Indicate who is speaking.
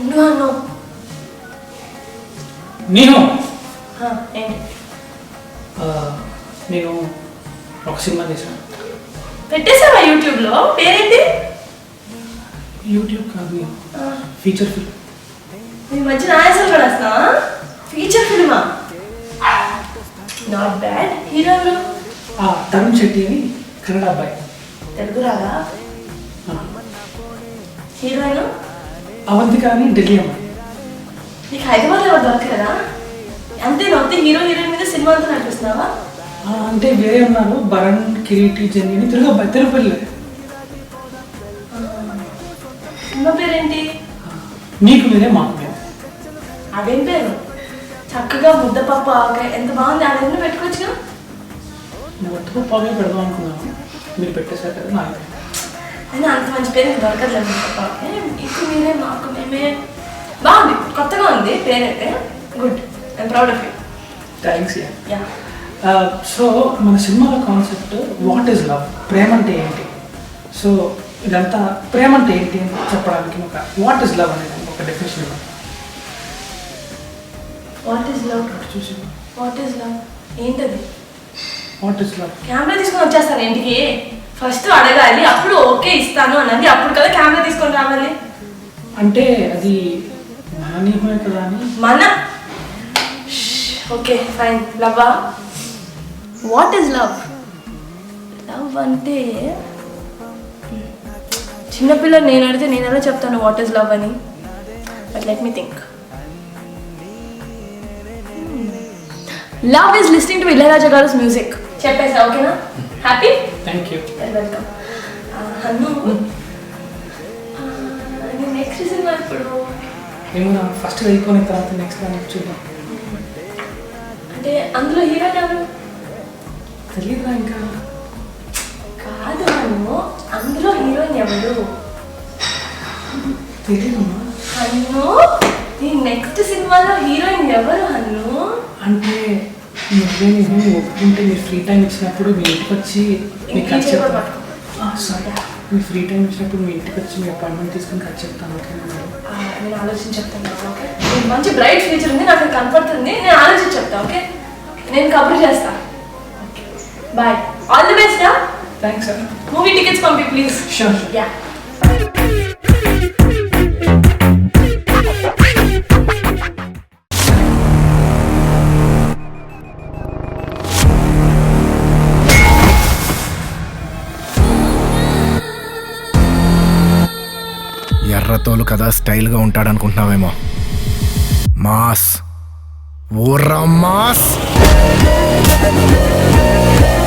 Speaker 1: నువ్వు అన్నావు
Speaker 2: నేను
Speaker 1: ఆ, ఏంటి
Speaker 2: ఆ, నేను ఒక సినిమా చేశాను
Speaker 1: పెట్టేసావా యూట్యూబ్లో? పేరేంటి?
Speaker 2: యూట్యూబ్ కాదు. ఫీచర్ ఫిల్మ్
Speaker 1: ఈ మధ్య నాయసలు కూడా వస్తావా ఫీచర్ ఫిల్మా నాట్ బ్యాడ్ హీరో ఎవరు?
Speaker 2: ఆ, తరుణ్ శెట్టి అని కన్నడ అబ్బాయి.
Speaker 1: తెలుగు రాదా?
Speaker 2: ఆ,
Speaker 1: హీరోయిన్
Speaker 2: అవంతిక అని ఢిల్లీ అమ్మాయి.
Speaker 1: నీకు హైదరాబాద్ ఎవరు దొరకరా అంతే నొత్తి హీరో హీరోయిన్ మీద సినిమా అంతా నడిపిస్తున్నావా?
Speaker 2: అంటే వేరే ఉన్నారు. భరణ్ కిరీటి జని అని తెలుగు అబ్బాయి తిరుపతి
Speaker 1: సినిమా పేరేంటి?
Speaker 2: నీకు వేరే మాకు వేరే
Speaker 1: అదేం పేరు? చక్కగా ముద్దపప్పు ఆవకాయ ఎంత బాగుంది. పెట్టుకోవచ్చుగా
Speaker 2: నువ్వు వంటకు పోగా పెడదాం అనుకున్నాను. మీరు పెట్టేశారు కదా నాకు
Speaker 1: అయినా అంత మంచి పేరు దొరకట్లేదు ముద్దపప్పు ఆవకాయ. ఇప్పుడు మీరే మాకు మేమే. బాగుంది. కొత్తగా ఉంది పేరైతే. Good. I'm proud of you
Speaker 2: thanks yeah
Speaker 1: yeah
Speaker 2: so మన సినిమాలో కాన్సెప్ట్ వాట్ ఈస్ లవ్ ప్రేమ అంటే ఏంటి? సో ఇదంతా ప్రేమ అంటే ఏంటి అని చెప్పడానికి ఒక వాట్ ఈస్ లవ్ అనేది ఒక డెఫినేషన్
Speaker 1: వాట్ ఈస్ లవ్
Speaker 2: చూసి.
Speaker 1: వాట్ ఈస్ లవ్ ఏంటది?
Speaker 2: వాట్ ఈస్ లవ్
Speaker 1: కెమెరా తీసుకొని వచ్చేస్తాను ఇంటికి. ఫస్ట్ అడగాలి. అప్పుడు ఓకే ఇస్తాను అన్నది. అప్పుడు కదా కెమెరా తీసుకొని రావాలి.
Speaker 2: అంటే అది మన నియమమే కదా అని?
Speaker 1: మన. ఓకే ఫైన్ లవ్వా? వాట్ ఈజ్ లవ్ లవ్ అంటే చిన్నపిల్ల నేను అడిగితే నేను ఎలా చెప్తాను వాట్ ఈజ్ లవ్ అని? But let me think love is listening to Ilaiyaraaja garu music చెప్పేసా ఓకేనా happy
Speaker 2: thank you
Speaker 1: welcome next cinema ఇప్పుడు
Speaker 2: ఏమన్నా ఫస్ట్ అయిపోయిన తర్వాత నెక్స్ట్ చూద్దాం.
Speaker 1: అంటే అందులో హీరోయిన్ ఎవరు?
Speaker 2: తెలియదా ఇంకా.
Speaker 1: కాదు అన్ను అందులో హీరోయిన్ ఎవరు?
Speaker 2: తెలియదమ్మా
Speaker 1: అన్ను నీ నెక్స్ట్ సినిమాలో హీరోయిన్ ఎవరు అన్ను
Speaker 2: అంటే నువ్వే నేను ఒప్పుకుంటే మీరు ఫ్రీ టైం ఇచ్చినప్పుడు మీ ఇంటికి వచ్చి మీకు ఖర్చు చెప్తాను. సారీ మీ ఫ్రీ టైం ఇచ్చినప్పుడు మీ ఇంటికి వచ్చి మీ అపాయింట్మెంట్ తీసుకుని ఖర్చు చెప్తాను ఓకేనా
Speaker 1: నేను ఆలోచించి చెప్తాను ఓకే? మంచి బ్రైట్ ఫ్యూచర్ ఉంది నాకు కనపడుతుంది నేను ఆలోచించి చెప్తా ఓకే? నేను కబుర్ చేస్తా. Bye all the best
Speaker 2: thanks sir
Speaker 1: movie tickets పంపి ప్లీజ్
Speaker 2: షూర్
Speaker 1: యా
Speaker 3: ఎర్రతోలు కదా స్టైల్గా ఉంటాడనుకుంటున్నావేమో. మాస్. ఊర్రా మాస్.